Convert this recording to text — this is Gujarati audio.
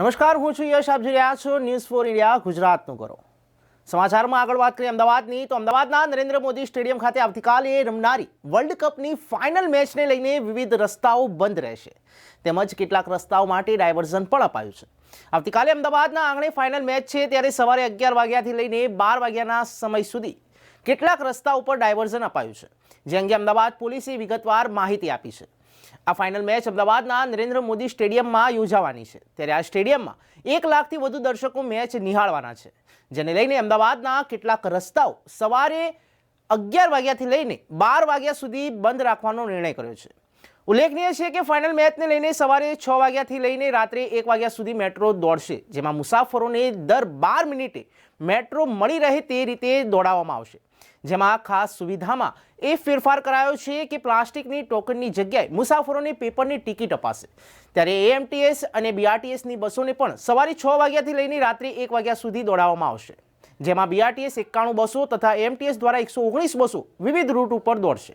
નમસ્કાર, હું છું યશ. આપ જોઈ રહ્યા છો ન્યૂઝ ફોર ઇન્ડિયા ગુજરાતનું કરો. સમાચારમાં આગળ વાત કરીએ અમદાવાદની. તો અમદાવાદના નરેન્દ્ર મોદી સ્ટેડિયમ ખાતે આવતીકાલે રમનારી વર્લ્ડ કપની ફાઇનલ મેચને લઈને વિવિધ રસ્તાઓ બંધ રહેશે. તેમજ કેટલાક રસ્તાઓ માટે ડાયવર્ઝન પણ અપાયું છે. આવતીકાલે અમદાવાદના આંગણે ફાઇનલ મેચ છે. ત્યારે સવારે અગિયાર વાગ્યાથી લઈને બાર વાગ્યાના સમય સુધી કેટલાક રસ્તા ઉપર ડાયવર્ઝન અપાયું છે. જે અંગે અમદાવાદ પોલીસે વિગતવાર માહિતી આપી છે. આ ફાઇનલ મેચ અમદાવાદના નરેન્દ્ર મોદી સ્ટેડિયમમાં યોજાવાની છે. ત્યારે આ સ્ટેડિયમમાં એક લાખથી વધુ દર્શકો મેચ નિહાળવાના છે. જેને લઈને અમદાવાદના કેટલાક રસ્તાઓ સવારે અગિયાર વાગ્યાથી લઈને બાર વાગ્યા સુધી બંધ રાખવાનો નિર્ણય કર્યો છે. ઉલ્લેખનીય છે કે ફાઇનલ મેચને લઈને સવારે છ વાગ્યાથી લઈને રાત્રે એક વાગ્યા સુધી મેટ્રો દોડશે, જેમાં મુસાફરોને દર બાર મિનિટે મેટ્રો મળી રહે તે રીતે દોડાવવામાં આવશે. જેમાં ખાસ સુવિધામાં એ ફેરફાર કરાયો છે કે પ્લાસ્ટિકની ટોકનની જગ્યાએ મુસાફરોને પેપરની ટિકિટ અપાશે. ત્યારે એએમટીએસ અને બીઆરટીએસની બસોને પણ સવારે છ વાગ્યાથી લઈને રાત્રે એક વાગ્યા સુધી દોડાવવામાં આવશે. જેમાં બીઆરટીએસ એકાણું બસો તથા એમટીએસ દ્વારા એકસો ઓગણીસ બસો વિવિધ રૂટ ઉપર દોડશે.